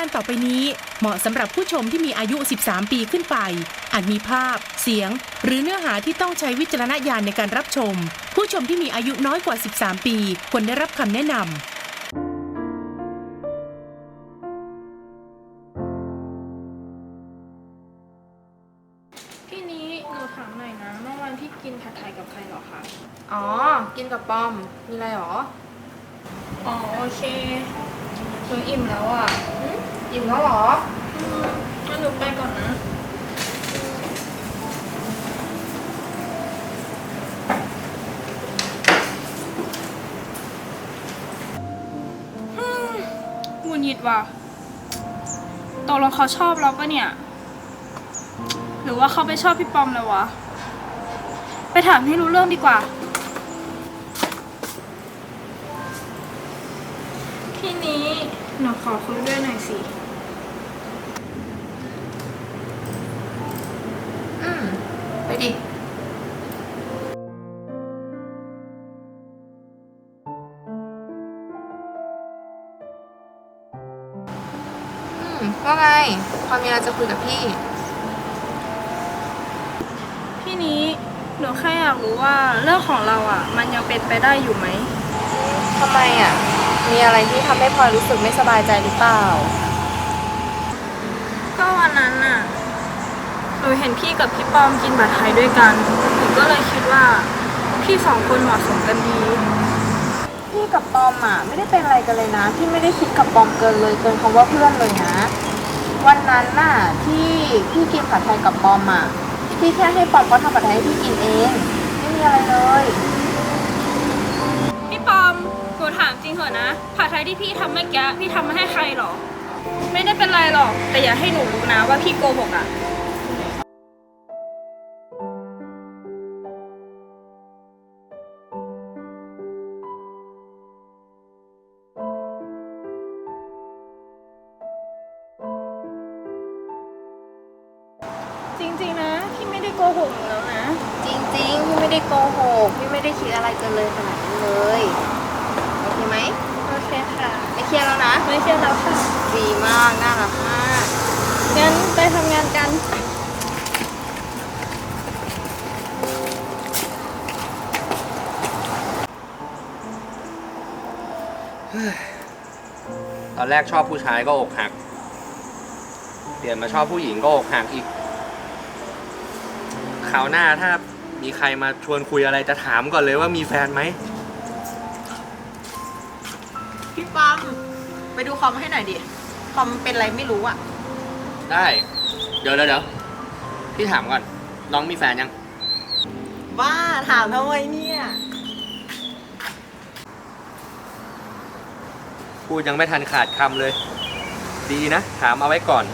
การต่อไปนี้เหมาะสำหรับผู้ชมที่มีอายุ 13 ปีขึ้นไป อาจมีภาพ เสียง หรือเนื้อหาที่ต้องใช้วิจารณญาณในการรับชม ผู้ชมที่มีอายุน้อยกว่า 13 ปีควรได้รับคำแนะนำพี่นี้หนูถามหน่อยนะ เมื่อวานพี่กินผัดไทยกับใครเหรอคะ อ๋อ กินกับปอม มีอะไรหรอ อ๋อ โอเคหนูอิ่มแล้วอะ อิ่มแล้วหรออืมงั้นหนูไปก่อนนะอืมหงุดหงิดว่ะตกลงเขาชอบเราปะเนี่ย หรือว่าเขาไปชอบพี่ปอมเลยวะ ไปถามให้รู้เรื่องดีกว่า พี่นี้หนูขอคุยด้วยหน่อยสิ ว่าไงพอมีอะไรจะคุยกับพี่ พี่นี้หนูแค่อยากรู้ว่าเรื่องของเราอะ มันยังเป็นไปได้อยู่ไหม ทำไมอะ มีอะไรที่ทำให้พลอยรู้สึกไม่สบายใจหรือเปล่า ก็วันนั้นน่ะ หนูเห็นพี่กับพี่ปอมกินบัตรไทยด้วยกัน หนูก็เลยคิดว่า พี่สองคนเหมาะสมกันดี พี่กับปอมอะ ไม่ได้เป็นอะไรกันเลยนะ พี่ไม่ได้คิดกับปอมเกินเลยเกินคำว่าเพื่อนเลยนะ วันนั้นน่ะที่พี่กินผัดไทยกับปอมอะพี่แค่ให้ปอมเขาทำผัดไทยให้พี่กินเอง ไม่มีอะไรเลย พี่ปอมหนูถามจริงเหอะนะผัดไทยที่พี่ทำเมื่อกี้พี่ทำมาให้ใครหรอ ไม่ได้เป็นไรหรอก แต่อย่าให้หนูรู้นะว่าพี่โกหกอะ หกหนูแล้วนะ จริงๆพี่ไม่ได้โกหกพี่ไม่ได้คิดอะไรเกินเลยขนาดนั้นเลยโอเคไหมโอเคค่ะ ไม่เครียดแล้วนะไม่เชื่อแล้วค่ะ ดีมากน่ารักมากงั้นไปทำงานกัน ตอนแรกชอบผู้ชายก็อกหัก เปลี่ยนมาชอบผู้หญิงก็อกหักอีก คราวหน้าถ้ามีใครมาชวนคุยอะไรจะถามก่อนเลยว่ามีแฟนไหม พี่ปังไปดูคอมให้หน่อยดิ คอมเป็นอะไรไม่รู้อะได้ เดี๋ยวเดี๋ยวเดี๋ยวพี่ถามก่อน น้องมีแฟนยัง บ้าถามทำไมเนี่ย พูดยังไม่ทันขาดคำเลย ดีนะ ถามเอาไว้ก่อน